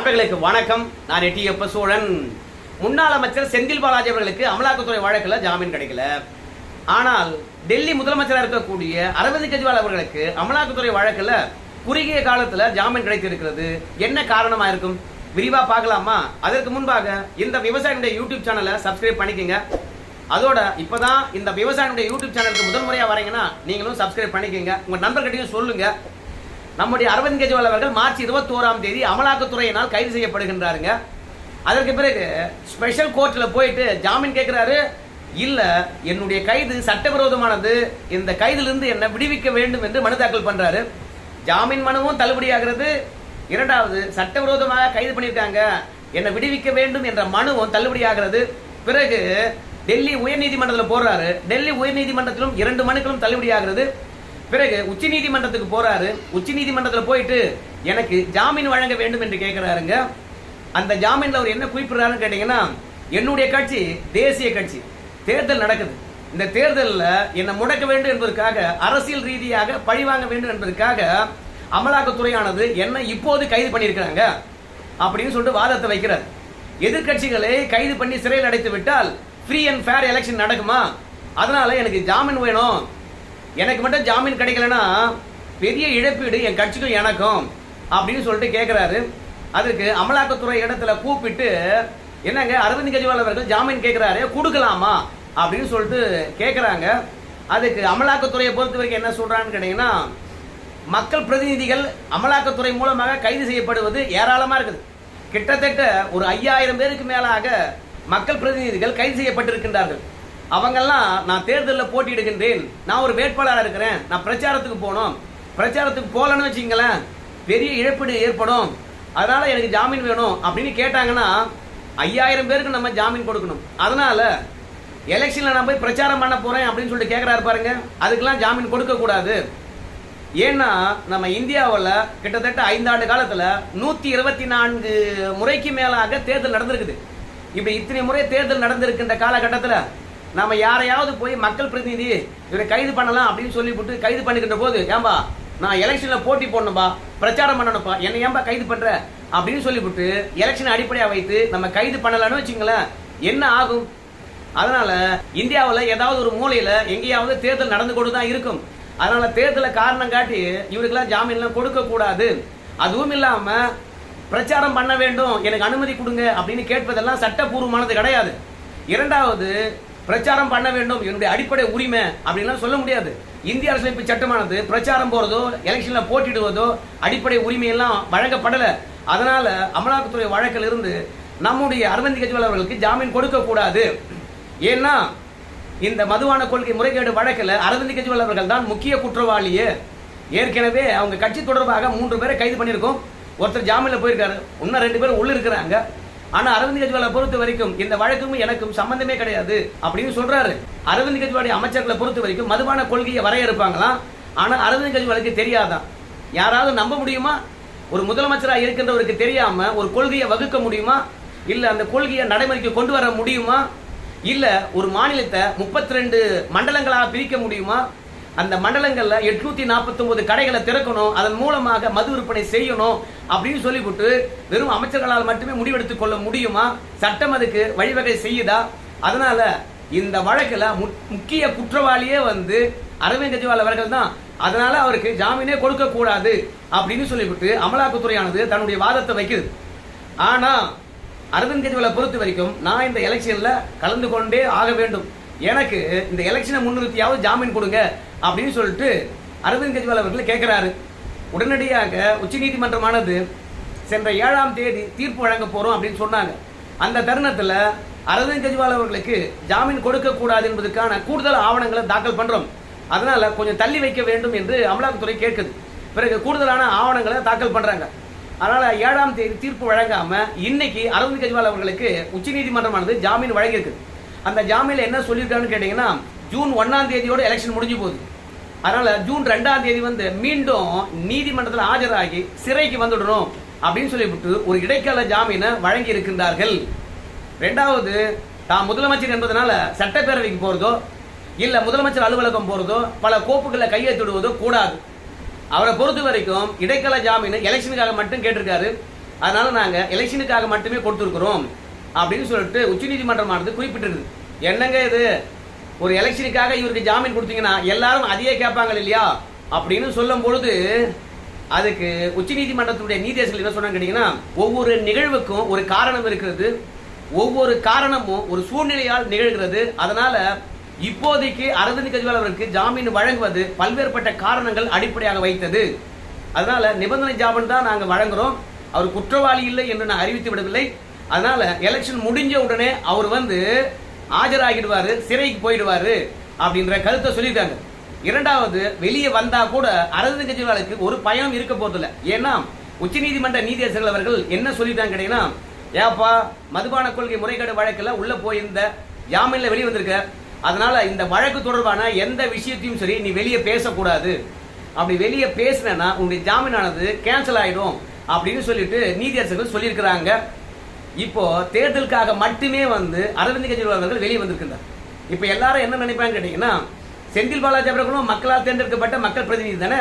அன்பர்களுக்கு வணக்கம். நான் எட்டியப்ப சோழன். முன்னாள் அமைச்சர் செந்தில் பாலாஜி அவர்களுக்கு அமலாக்கத்துறை வழக்கில் ஜாமீன் கிடைக்கல. ஆனால் டெல்லி முதலமைச்சராக இருக்கக்கூடிய அரவிந்த் கெஜ்ரிவால் அவர்களுக்கு அமலாக்கத்துறை வழக்கில் குறுகிய காலத்தில் ஜாமீன் கிடைத்திருக்கிறது. என்ன காரணமா இருக்கும்? விரிவா பார்க்கலாமா? அதற்கு முன்பாக இந்த விவசாயினுடைய யூடியூப் சேனலை சப்ஸ்கிரைப் பண்ணிக்கங்க. அதோட இப்பதான் இந்த விவசாயினுடைய யூடியூப் சேனலுக்கு முதல் முறையா வரீங்கன்னா நீங்களும் சப்ஸ்கிரைப் பண்ணிக்கங்க. உங்க நண்பர்கிட்டையும் சொல்லுங்க. நம்முடைய அரவிந்த் கெஜ்ரிவால் அவர்கள் மார்ச் இருபத்தி ஓராம் தேதி அமலாக்கத்துறையினால் கைது செய்யப்படுகின்றாருங்க. அதற்கு பிறகு ஸ்பெஷல் கோர்ட்டில் போயிட்டு ஜாமீன் கேட்கிறாரு இல்லை என்னுடைய கைது சட்டவிரோதமானது. இந்த கைதிலிருந்து என்னை விடுவிக்க வேண்டும் என்று மனு தாக்கல் பண்றாரு. ஜாமீன் மனுவும் தள்ளுபடியாகிறது. இரண்டாவது சட்டவிரோதமாக கைது பண்ணியிருக்காங்க. என்னை விடுவிக்க வேண்டும் என்ற மனுவும் தள்ளுபடியாகிறது. பிறகு டெல்லி உயர்நீதிமன்றத்தில் போடுறாரு டெல்லி உயர்நீதிமன்றத்திலும் இரண்டு மனுக்களும் தள்ளுபடியாகிறது. பிறகு உச்ச நீதிமன்றத்துக்கு போறாரு. உச்ச நீதிமன்றத்தில் போயிட்டு எனக்கு ஜாமீன் வழங்க வேண்டும் என்று கேட்கிறாருங்க அந்த ஜாமீன்ல அவர் என்ன குறிப்பிடுறாருன்னு கேட்டீங்கன்னா என்னுடைய கட்சி தேசிய கட்சி. தேர்தல் நடக்குது. இந்த தேர்தலில் என்னை முடக்க வேண்டும் என்பதற்காக அரசியல் ரீதியாக பழிவாங்க வேண்டும் என்பதற்காக அமலாக்கத்துறையானது என்னை இப்போது கைது பண்ணியிருக்கிறாங்க அப்படின்னு சொல்லிட்டு வாதத்தை வைக்கிறார். எதிர்க்கட்சிகளை கைது பண்ணி சிறையில் அடைத்து விட்டால் ஃப்ரீ அண்ட் ஃபேர் எலெக்ஷன் நடக்குமா? அதனால எனக்கு ஜாமீன் வேணும். எனக்கு மட்டும் ஜாமீன் கிடைக்கலனா பெரிய இழப்பீடு என் கட்சிக்கும் எனக்கும் அப்படின்னு சொல்லிட்டு கேட்குறாரு அதுக்கு அமலாக்கத்துறை இடத்துல கூப்பிட்டு என்னங்க அரவிந்த் கெஜ்ரிவால் அவர்கள் ஜாமீன் கேட்குறாரு கொடுக்கலாமா? அப்படின்னு சொல்லிட்டு கேட்குறாங்க அதுக்கு அமலாக்கத்துறையை பொறுத்த வரைக்கும் என்ன சொல்கிறான்னு கேட்டிங்கன்னா மக்கள் பிரதிநிதிகள் அமலாக்கத்துறை மூலமாக கைது செய்யப்படுவது ஏராளமாக இருக்குது. கிட்டத்தட்ட ஒரு ஐயாயிரம் பேருக்கு மேலாக மக்கள் பிரதிநிதிகள் கைது செய்யப்பட்டிருக்கின்றார்கள். அவங்கெல்லாம் நான் தேர்தலில் போட்டியிடுகின்றேன். நான் ஒரு வேட்பாளராக இருக்கிறேன். நான் பிரச்சாரத்துக்கு போகணும். பிரச்சாரத்துக்கு போகலன்னு வச்சுங்களேன் பெரிய இழப்பீடு ஏற்படும். அதனால் எனக்கு ஜாமீன் வேணும் அப்படின்னு கேட்டாங்கன்னா ஐயாயிரம் பேருக்கு நம்ம ஜாமீன் கொடுக்கணும். அதனால் எலெக்ஷனில் நான் போய் பிரச்சாரம் பண்ண போகிறேன் அப்படின்னு சொல்லிட்டு கேட்குறாரு பாருங்க. அதுக்கெல்லாம் ஜாமீன் கொடுக்கக்கூடாது ஏன்னா நம்ம இந்தியாவில் கிட்டத்தட்ட ஐந்தாண்டு காலத்தில் நூற்றி இருபத்தி நான்கு முறைக்கு மேலாக தேர்தல் நடந்திருக்குது. இப்படி இத்தனை முறை தேர்தல் நடந்திருக்கின்ற காலகட்டத்தில் நம்ம யாரையாவது போய் மக்கள் பிரதிநிதி இவரை கைது பண்ணலாம் அப்படின்னு சொல்லிவிட்டு கைது பண்ணிக்கின்ற போது ஏன்பா நான் எலெக்ஷனில் போட்டி போடணும்பா பிரச்சாரம் பண்ணணும்ப்பா என்னை ஏன்பா கைது பண்ணுற அப்படின்னு சொல்லிவிட்டு எலெக்ஷனை அடிப்படையாக வைத்து நம்ம கைது பண்ணலான்னு வச்சுங்களேன் என்ன ஆகும்? அதனால இந்தியாவில் ஏதாவது ஒரு மூலையில் எங்கேயாவது தேர்தல் நடந்து கொண்டு தான் இருக்கும். அதனால தேர்தலை காரணம் காட்டி இவருக்கெல்லாம் ஜாமீன்லாம் கொடுக்க கூடாது. அதுவும் இல்லாம பிரச்சாரம் பண்ண வேண்டும் எனக்கு அனுமதி கொடுங்க அப்படின்னு கேட்பதெல்லாம் சட்டப்பூர்வமானது கிடையாது. இரண்டாவது பிரச்சாரம் பண்ண வேண்டும் என்னுடைய அடிப்படை உரிமை அப்படின்லாம் சொல்ல முடியாது. இந்திய அரசியலமைப்பு சட்டமானது பிரச்சாரம் போறதோ எலெக்ஷன்ல போட்டிடுவதோ அடிப்படை உரிமையெல்லாம் வழங்கப்படலை. அதனால அமலாக்கத்துறை வழக்கில் இருந்து நம்முடைய அரவிந்த் கெஜ்ரிவால் அவர்களுக்கு ஜாமீன் கொடுக்க கூடாது. ஏன்னா இந்த மதுவான கொள்கை முறைகேடு வழக்கில் அரவிந்த் கெஜ்ரிவால் அவர்கள் தான் முக்கிய குற்றவாளியே. ஏற்கனவே அவங்க கட்சி தொடர்பாக மூன்று பேரை கைது பண்ணியிருக்கோம். ஒருத்தர் ஜாமீனில் போயிருக்காரு. இன்னும் ரெண்டு பேரும் உள்ளே இருக்கிறாங்க. ஆனா அரவிந்த் கெஜ்ரிவாலை பொறுத்த வரைக்கும் இந்த வழக்கும் எனக்கும் சம்பந்தமே கிடையாது அப்படின்னு சொல்றாரு. அரவிந்த் கெஜ்ரிவாலுடைய அமைச்சர்களை பொறுத்த வரைக்கும் மதுபான கொள்கையை வரையறுப்பாங்களாம். ஆனா அரவிந்த் கெஜ்ரிவாலுக்கு தெரியாதான் யாராவது நம்ப முடியுமா? ஒரு முதலமைச்சராக இருக்கின்றவருக்கு தெரியாம ஒரு கொள்கையை வகுக்க முடியுமா? இல்ல அந்த கொள்கையை நடைமுறைக்கு கொண்டு வர முடியுமா? இல்ல ஒரு மாநிலத்தை முப்பத்தி ரெண்டு மண்டலங்களாக பிரிக்க முடியுமா? அந்த மண்டலங்கள்ல எட்நூத்தி நாற்பத்தி ஒன்பது கடைகளை திறக்கணும். அதன் மூலமாக மது விற்பனை செய்யணும். அப்படின்னு சொல்லிவிட்டு வெறும் அமைச்சர்களால் மட்டுமே முடிவெடுத்துக் கொள்ள முடியுமா? சட்டம் அதுக்கு வழிவகை செய்யுதா? அதனால இந்த வழக்கில் மு- முக்கிய குற்றவாளியே வந்து அரவிந்த் கெஜ்ரிவால் அவர்கள் தான். அதனால அவருக்கு ஜாமீனே கொடுக்க கூடாது அப்படின்னு சொல்லிவிட்டு அமலாக்கத்துறையானது தன்னுடைய வாதத்தை வைக்குது. ஆனா அரவிந்த் கெஜ்ரிவாலை பொறுத்த வரைக்கும் நான் இந்த எலெக்ஷன்ல கலந்து கொண்டே ஆக வேண்டும். எனக்கு இந்த எலெக்ஷனை முன்னிறுத்தியாவது ஜாமீன் கொடுங்க அப்படின்னு சொல்லிட்டு அரவிந்த் கெஜ்ரிவால் அவர்கள் கேட்கிறாரு உடனடியாக உச்சநீதிமன்றமானது சென்ற ஏழாம் தேதி தீர்ப்பு வழங்க போகிறோம் அப்படின்னு சொன்னாங்க. அந்த தருணத்தில் அரவிந்த் கெஜ்ரிவால் அவர்களுக்கு ஜாமீன் கொடுக்கக்கூடாது என்பதற்கான கூடுதல் ஆவணங்களை தாக்கல் பண்ணுறோம் அதனால் கொஞ்சம் தள்ளி வைக்க வேண்டும் என்று அமலாக்கத்துறை கேட்குது. பிறகு கூடுதலான ஆவணங்களை தாக்கல் பண்ணுறாங்க அதனால் ஏழாம் தேதி தீர்ப்பு வழங்காமல் இன்னைக்கு அரவிந்த் கெஜ்ரிவால் அவர்களுக்கு உச்சநீதிமன்றமானது ஜாமீன் வழங்கியிருக்கு. அந்த ஜாமீனில் என்ன சொல்லியிருக்காங்கன்னு கேட்டிங்கன்னா ஜூன் ஒன்றாம் தேதியோடு எலெக்ஷன் முடிஞ்சு போகுது. அதனால ஜூன் ரெண்டாம் தேதி வந்து மீண்டும் நீதிமன்றத்தில் ஆஜராகி சிறைக்கு வந்துடணும் அப்படின்னு சொல்லிவிட்டு ஒரு இடைக்கால ஜாமீனை வழங்கி இருக்கின்றார்கள். ரெண்டாவது தான் முதலமைச்சர் என்பதனால சட்டப்பேரவைக்கு போறதோ இல்ல முதலமைச்சர் அலுவலகம் போறதோ பல கோப்புகளை கையெழுத்திடுவதோ கூடாது. அவரை பொறுத்த வரைக்கும் இடைக்கால ஜாமீன் எலெக்ஷனுக்காக மட்டும் கேட்டிருக்காரு. அதனால நாங்க எலெக்ஷனுக்காக மட்டுமே கொடுத்துருக்குறோம் அப்படின்னு சொல்லிட்டு உச்சநீதிமன்றமானது குறிப்பிட்டிருக்குது. என்னங்க இது? ஒரு எலெக்ஷனுக்காக இவருக்கு ஜாமீன் கொடுத்தீங்கன்னா எல்லாரும் அதையே கேட்பாங்க இல்லையா? அப்படின்னு சொல்லும் பொழுது அதுக்கு உச்சநீதிமன்றத்துடைய நீதியரசர்கள் என்ன சொன்னாங்க கேட்டீங்கன்னா ஒவ்வொரு நிகழ்வுக்கும் ஒரு காரணம் இருக்கிறது. ஒவ்வொரு காரணமும் ஒரு சூழ்நிலையால் நிகழ்கிறது. அதனால இப்போதைக்கு அரவிந்த் கெஜ்ரிவால் அவருக்கு ஜாமீன் வழங்குவது பல்வேறுபட்ட காரணங்கள் அடிப்படையாக வைத்தது. அதனால நிபந்தனை ஜாமீன் தான் நாங்கள் வழங்குறோம். அவர் குற்றவாளி இல்லை என்று நான் அறிவித்து விடவில்லை. அதனால எலெக்ஷன் முடிஞ்ச உடனே அவர் வந்து ஆஜராகிடுவாரு சிறைக்கு போயிடுவாரு அப்படின்ற கருத்தை சொல்லியிருக்காங்க. இரண்டாவது வெளியே வந்தா கூட அரசு கெஜ்ரிவாலுக்கு ஒரு பயம் இருக்க போறதில்ல. ஏன்னா உச்சநீதிமன்ற நீதியரசர்கள் அவர்கள் என்ன சொல்லிட்டாங்க கேட்டீங்கன்னா ஏப்பா மதுபான கொள்கை முறைகேடு வழக்கில் உள்ள போயிருந்த ஜாமீன்ல வெளியே வந்திருக்க. அதனால இந்த வழக்கு தொடர்பான எந்த விஷயத்தையும் சரி நீ வெளியே பேசக்கூடாது. அப்படி வெளியே பேசினா உன்னுடைய ஜாமீனானது கேன்சல் ஆயிடும் அப்படின்னு சொல்லிட்டு நீதியரசர்கள் சொல்லியிருக்கிறாங்க. இப்போ தேர்தலுக்காக மட்டுமே வந்து அரவிந்த் கெஜ்ரிவால் அவர்கள் வெளியே வந்திருக்கின்றார். இப்போ எல்லாரும் என்ன நினைப்பாங்க கேட்டீங்கன்னா செந்தில் பாலாஜி அவர்களும் மக்களால் தேர்ந்தெடுக்கப்பட்ட மக்கள் பிரதிநிதி தானே?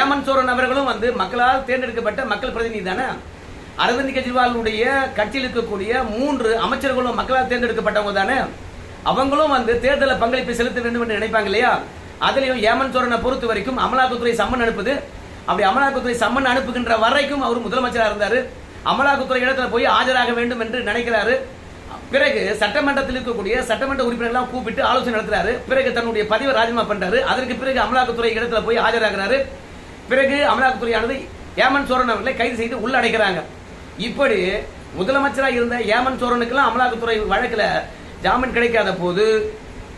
ஏமன் சோரன் அவர்களும் வந்து மக்களால் தேர்ந்தெடுக்கப்பட்ட மக்கள் பிரதிநிதி தானே? அரவிந்த் கெஜ்ரிவாலுடைய கட்சியில் இருக்கக்கூடிய மூன்று அமைச்சர்களும் மக்களால் தேர்ந்தெடுக்கப்பட்டவங்க தானே? அவங்களும் வந்து தேர்தலில் பங்களிப்பு செலுத்த வேண்டும் என்று நினைப்பாங்க இல்லையா? அதுலேயும் ஏமன் சோரனை பொறுத்த வரைக்கும் அமலாக்கத்துறை சம்மன் அனுப்புது. அப்படி அமலாக்கத்துறை சம்மன் அனுப்புகின்ற வரைக்கும் அவர் முதலமைச்சராக இருந்தார். அமலாக்கத்துறை இடத்துல போய் ஆஜராக வேண்டும் என்று நினைக்கிறாரு. பிறகு சட்டமன்றத்தில் இருக்கக்கூடிய சட்டமன்ற உறுப்பினர்கள்லாம் கூப்பிட்டு ஆலோசனை நடத்துறாரு. பிறகு தன்னுடைய பதிவை ராஜினாமா பண்றாரு அதற்கு பிறகு அமலாக்கத்துறை இடத்துல போய் ஆஜராகிறாரு. பிறகு அமலாக்கத்துறையானது ஏமன் சோரன் அவர்களை கைது செய்து உள்ள அடைக்கிறாங்க இப்படி முதலமைச்சராக இருந்த ஏமன் சோரனுக்கெல்லாம் அமலாக்கத்துறை வழக்கில் ஜாமீன் கிடைக்காத போது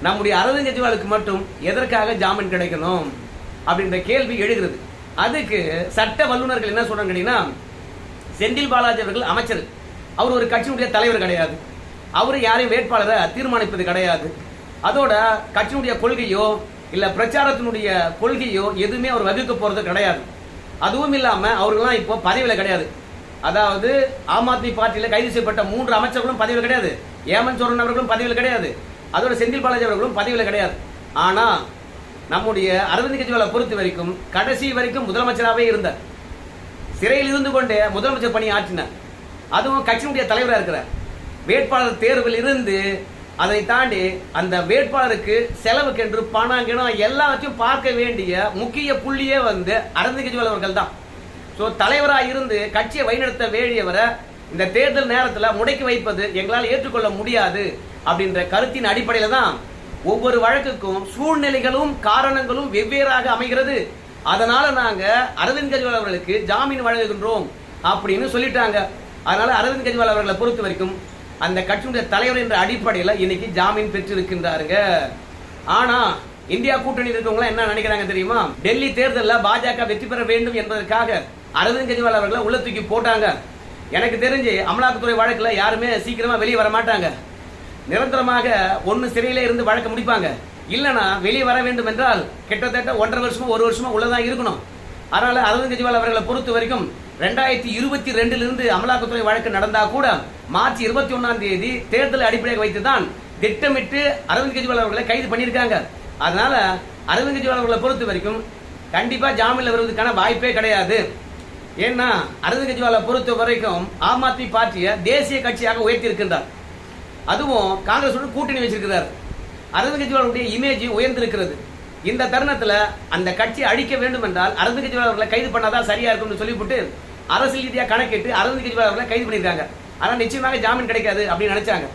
நம்முடைய அரவிந்த் கெஜ்ரிவாலுக்கு மட்டும் எதற்காக ஜாமீன் கிடைக்கணும் அப்படின்ற கேள்வி எழுகிறது. அதுக்கு சட்ட வல்லுநர்கள் என்ன சொல்றாங்க கேட்டீங்கன்னா செந்தில் பாலாஜி அவர்கள் அமைச்சர். அவர் ஒரு கட்சியினுடைய தலைவர் கிடையாது. அவர் யாரையும் வேட்பாளரை தீர்மானிப்பது கிடையாது. அதோட கட்சியினுடைய கொள்கையோ இல்லை பிரச்சாரத்தினுடைய கொள்கையோ எதுவுமே அவர் வகுக்க போகிறது கிடையாது. அதுவும் இல்லாமல் அவர்கள்லாம் இப்போ பதவியில் கிடையாது. அதாவது ஆம் ஆத்மி பார்ட்டியில் கைது செய்யப்பட்ட மூன்று அமைச்சர்களும் பதவியில் கிடையாது. ஏமன் சோரன் அவர்களும் பதவியில் கிடையாது. அதோட செந்தில் பாலாஜி அவர்களும் பதவியில் கிடையாது. ஆனால் நம்முடைய அரவிந்த் கெஜ்ரிவாலை பொறுத்த வரைக்கும் கடைசி வரைக்கும் முதலமைச்சராகவே இருந்தார். சிறையில் இருந்து கொண்டே முதலமைச்சர் பணி ஆற்றினார். அதுவும் கட்சியினுடைய தலைவராக இருக்கிறார். வேட்பாளர் தேர்வில் இருந்து அதை தாண்டி அந்த வேட்பாளருக்கு செலவுக்கென்று பணம் கிணம் எல்லாத்தையும் பார்க்க வேண்டிய முக்கிய புள்ளியே வந்து அரவிந்த் கெஜ்ரிவால் அவர்கள் தான். ஸோ தலைவராக இருந்து கட்சியை வழிநடத்த வேண்டியவரை இந்த தேர்தல் நேரத்தில் முடக்கி வைப்பது எங்களால் ஏற்றுக்கொள்ள முடியாது அப்படின்ற கருத்தின் அடிப்படையில் தான் ஒவ்வொரு வழக்குக்கும் சூழ்நிலைகளும் காரணங்களும் வெவ்வேறாக அமைகிறது. அதனால நாங்க அரவிந்த் கெஜ்ரிவால் அவர்களுக்கு ஜாமீன் வழங்குகின்றோம் அப்படின்னு சொல்லிட்டாங்க. அதனால அரவிந்த் கெஜ்ரிவால் அவர்களை பொறுத்த வரைக்கும் அந்த கட்சியுடைய தலைவர் என்ற அடிப்படையில் இன்னைக்கு ஜாமீன் பெற்றிருக்கின்றாருங்க. ஆனா இந்தியா கூட்டணி இருக்கவங்க என்ன நினைக்கிறாங்க தெரியுமா? டெல்லி தேர்தலில் பாஜக வெற்றி பெற வேண்டும் என்பதற்காக அரவிந்த் கெஜ்ரிவால் அவர்களை உள்ள தூக்கி போட்டாங்க. எனக்கு தெரிஞ்சு அமலாக்கத்துறை வழக்கில் யாருமே சீக்கிரமா வெளியே வர மாட்டாங்க நிரந்தரமாக ஒன்று சிறையிலே இருந்து வழக்க முடிப்பாங்க. இல்லைனா வெளியே வர வேண்டும் என்றால் கிட்டத்தட்ட ஒன்றரை வருஷமோ ஒரு வருஷமா உள்ளதான் இருக்கணும். அதனால் அரவிந்த் கெஜ்ரிவால் அவர்களை பொறுத்த வரைக்கும் ரெண்டாயிரத்தி இருபத்தி ரெண்டிலிருந்து அமலாக்கத்துறை வழக்கு நடந்தா கூட மார்ச் இருபத்தி ஒன்னாம் தேதி தேர்தல் அடிப்படையாக வைத்துதான் திட்டமிட்டு அரவிந்த் கெஜ்ரிவால் அவர்களை கைது பண்ணியிருக்காங்க. அதனால அரவிந்த் கெஜ்ரிவால் அவர்களை பொறுத்த வரைக்கும் கண்டிப்பாக ஜாமீனில் வருவதற்கான வாய்ப்பே கிடையாது. ஏன்னா அரவிந்த் கெஜ்ரிவாலை பொறுத்த வரைக்கும் ஆம் ஆத்மி பார்ட்டியை தேசிய கட்சியாக உயர்த்தி இருக்கின்றார் அதுவும் காங்கிரஸோட கூட்டணி வச்சிருக்கிறார். அரவிந்த் கெஜ்ரிவாலுடைய இமேஜ் உயர்ந்திருக்கிறது. இந்த தருணத்துல அந்த கட்சியை அழிக்க வேண்டும் என்றால் அரவிந்த் கெஜ்ரிவால் அவர்களை கைது பண்ணாதான் சரியா இருக்கும்னு சொல்லிவிட்டு அரசியல் ரீதியாக கணக்கிட்டு அரவிந்த் கெஜ்ரிவால் அவர்களை கைது பண்ணியிருக்காங்க. ஆனால் நிச்சயமாக ஜாமீன் கிடைக்காது அப்படின்னு நினைச்சாங்க.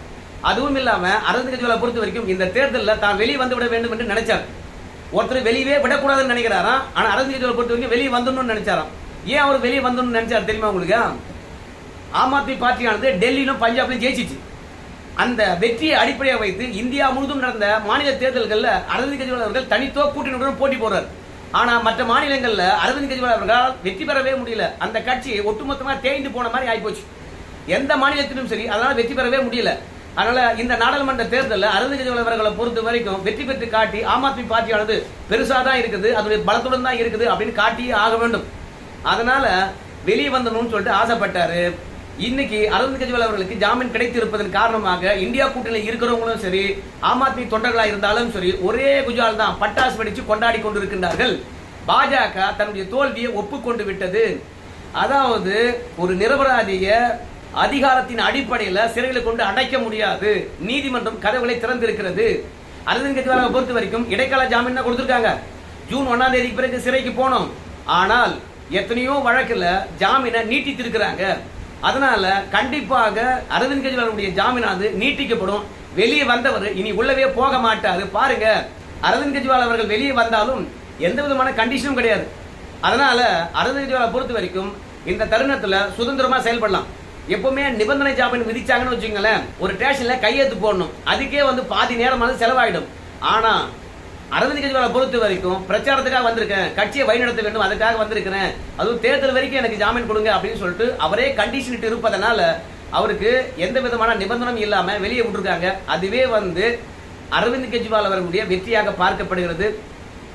அதுவும் இல்லாம அரவிந்த் கெஜ்ரிவாலை பொறுத்த வரைக்கும் இந்த தேர்தலில் தான் வெளியே வந்து விட வேண்டும் என்று நினைச்சார். ஒருத்தர் வெளியே விடக்கூடாதுன்னு நினைக்கிறாராம் ஆனால் அரவிந்த் கெஜ்ரிவால் பொறுத்த வரைக்கும் வெளியே வந்துடணும்னு நினைச்சாராம். ஏன் அவர் வெளியே வந்துடணும்னு நினைச்சார் தெரியுமா உங்களுக்கு? ஆம் ஆத்மி பார்ட்டியானது டெல்லியிலும் பஞ்சாப்லையும் ஜெயிச்சிச்சு. அந்த வெற்றியை அடிப்படையாக வைத்து இந்தியா முழுவதும் நடந்த மாநில தேர்தல்களில் அரவிந்த் கெஜ்ரிவால் அவர்கள் தனித்தோ கூட்டணியுடன் போட்டி போடுறார். ஆனால் மற்ற மாநிலங்களில் அரவிந்த் கெஜ்ரிவால் அவர்களால் வெற்றி பெறவே முடியல. அந்த கட்சி ஒட்டுமொத்தமாக தேய்ந்து போன மாதிரி ஆகிப்போச்சு எந்த மாநிலத்திலும் சரி அதனால் வெற்றி பெறவே முடியல. அதனால இந்த நாடாளுமன்ற தேர்தலில் அரவிந்த் கெஜ்ரிவால் அவர்களை பொறுத்த வரைக்கும் வெற்றி பெற்று காட்டி ஆம் ஆத்மி பார்ட்டியானது பெருசாக தான் இருக்குது அதனுடைய பலத்துடன் தான் இருக்குது அப்படின்னு காட்டியே ஆக வேண்டும். அதனால வெளியே வந்தணும்னு சொல்லிட்டு ஆசைப்பட்டாரு. இன்னைக்கு அரவிந்த் கெஜ்ரிவால் அவர்களுக்கு ஜாமீன் கிடைத்திருப்பதன் காரணமாக இந்தியா கூட்டணியில் இருக்கிறவங்களும் சரி ஆம் ஆத்மி தொண்டர்களா இருந்தாலும் சரி ஒரே குஜால் தான் பட்டாசு வெடிச்சு கொண்டாடி கொண்டிருக்கின்றார்கள். பாஜக தன்னுடைய தோல்வியை ஒப்புக்கொண்டு விட்டது. அதாவது ஒரு நிரபராதிய அதிகாரத்தின் அடிப்படையில் சிறையில் கொண்டு அடைக்க முடியாது. நீதிமன்றம் கதவுகளை திறந்திருக்கிறது. அரவிந்த் கெஜ்ரிவாலை பொறுத்த வரைக்கும் இடைக்கால ஜாமீன் தான் கொடுத்துருக்காங்க. ஜூன் ஒன்னாம் தேதிக்கு பிறகு சிறைக்கு போனோம். ஆனால் எத்தனையோ வழக்கில் ஜாமீனை நீட்டித்திருக்கிறாங்க. அதனால கண்டிப்பாக அரவிந்த் கெஜ்ரிவாலுடைய ஜாமீனானது நீட்டிக்கப்படும். வெளியே வந்தவர் இனி உள்ளவே போக மாட்டாரு. பாருங்க அரவிந்த் கெஜ்ரிவால் அவர்கள் வெளியே வந்தாலும் எந்த விதமான கண்டிஷனும் கிடையாது. அதனால அரவிந்த் கெஜ்ரிவாலை பொறுத்த வரைக்கும் இந்த தருணத்துல சுதந்திரமா செயல்படலாம். எப்பவுமே நிபந்தனை ஜாமீன் விதிச்சாங்கன்னு வச்சுக்கோங்களேன் ஒரு ஸ்டேஷன்ல கையெழுத்து போடணும். அதுக்கே வந்து பாதி நேரமானது செலவாயிடும். ஆனா அரவிந்த் கெஜ்ரிவாலை பொறுத்த வரைக்கும் பிரச்சாரத்துக்காக வந்திருக்கேன். கட்சியை வழிநடத்த வேண்டும் அதுக்காக வந்திருக்கிறேன். அதுவும் தேர்தல் வரைக்கும் எனக்கு ஜாமீன் கொடுங்க அப்படின்னு சொல்லிட்டு அவரே கண்டிஷன் இட்டு இருப்பதனால அவருக்கு எந்த விதமான நிபந்தனையும் இல்லாம வெளியே விட்டுருக்காங்க. அதுவே வந்து அரவிந்த் கெஜ்ரிவால் அவர்களுடைய வெற்றியாக பார்க்கப்படுகிறது.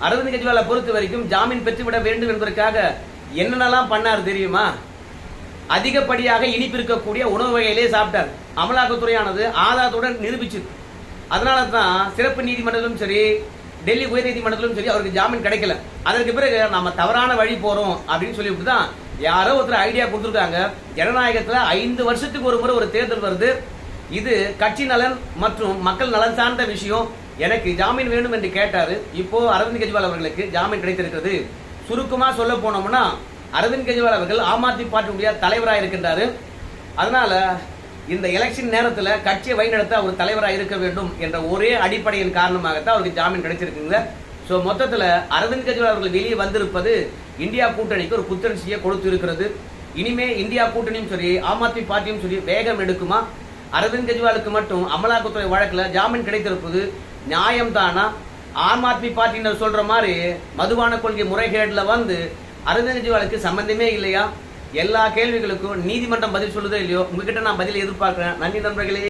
அரவிந்த் கெஜ்ரிவாலை பொறுத்த வரைக்கும் ஜாமீன் பெற்றுவிட வேண்டும் என்பதற்காக என்னென்னலாம் பண்ணார் தெரியுமா? அதிகப்படியாக இனிப்பு இருக்கக்கூடிய உணவு வகையிலே சாப்பிட்டார். அமலாக்கத்துறையானது ஆதாரத்துடன் நிரூபிச்சு அதனால தான் சிறப்பு நீதிமன்றத்திலும் சரி டெல்லி உயர் நீதிமன்றத்திலும் சரி அவருக்கு ஜாமீன் கிடைக்கல. அதற்கு பிறகு நம்ம தவறான வழி போறோம் அப்படின்னு சொல்லிவிட்டு தான் யாரோ ஒருத்தர் ஐடியா கொடுத்துருக்காங்க. ஜனநாயகத்தில் ஐந்து வருஷத்துக்கு ஒரு முறை ஒரு தேர்தல் வருது. இது கட்சி நலன் மற்றும் மக்கள் நலன் சார்ந்த விஷயம். எனக்கு ஜாமீன் வேணும் என்று கேட்டார். இப்போ அரவிந்த் கெஜ்ரிவால் அவர்களுக்கு ஜாமீன் கிடைத்திருக்கிறது. சுருக்கமாக சொல்ல போனோம்னா அரவிந்த் கெஜ்ரிவால் அவர்கள் ஆம் ஆத்மி பார்ட்டியுடைய தலைவராக இருக்கின்றாரு அதனால இந்த எலெக்ஷன் நேரத்தில் கட்சியை வழிநடத்த அவர் தலைவராக இருக்க வேண்டும் என்ற ஒரே அடிப்படையின் காரணமாகத்தான் அவருக்கு ஜாமீன் கிடைச்சிருக்குங்க. ஸோ மொத்தத்தில் அரவிந்த் கெஜ்ரிவால் அவர்கள் வெளியே வந்திருப்பது இந்தியா கூட்டணிக்கு ஒரு புத்துணர்ச்சியை கொடுத்து இருக்கிறது இனிமே இந்தியா கூட்டணியும் சரி ஆம் ஆத்மி பார்ட்டியும் சரி வேகம் எடுக்குமா? அரவிந்த் கெஜ்ரிவாலுக்கு மட்டும் அமலாக்கத்துறை வழக்கில் ஜாமீன் கிடைத்திருப்பது நியாயம்தானா? ஆம் ஆத்மி பார்ட்டினர் சொல்கிற மாதிரி மதுவான கொள்கை முறைகேடில் வந்து அரவிந்த் கெஜ்ரிவாலுக்கு சம்மந்தமே இல்லையா? எல்லா கேள்விகளுக்கும் நீதிமன்றம் பதில் சொல்லுதோ இல்லையோ உங்ககிட்ட நான் பதில் எதிர்பார்க்கிறேன். நன்றி நண்பர்களே.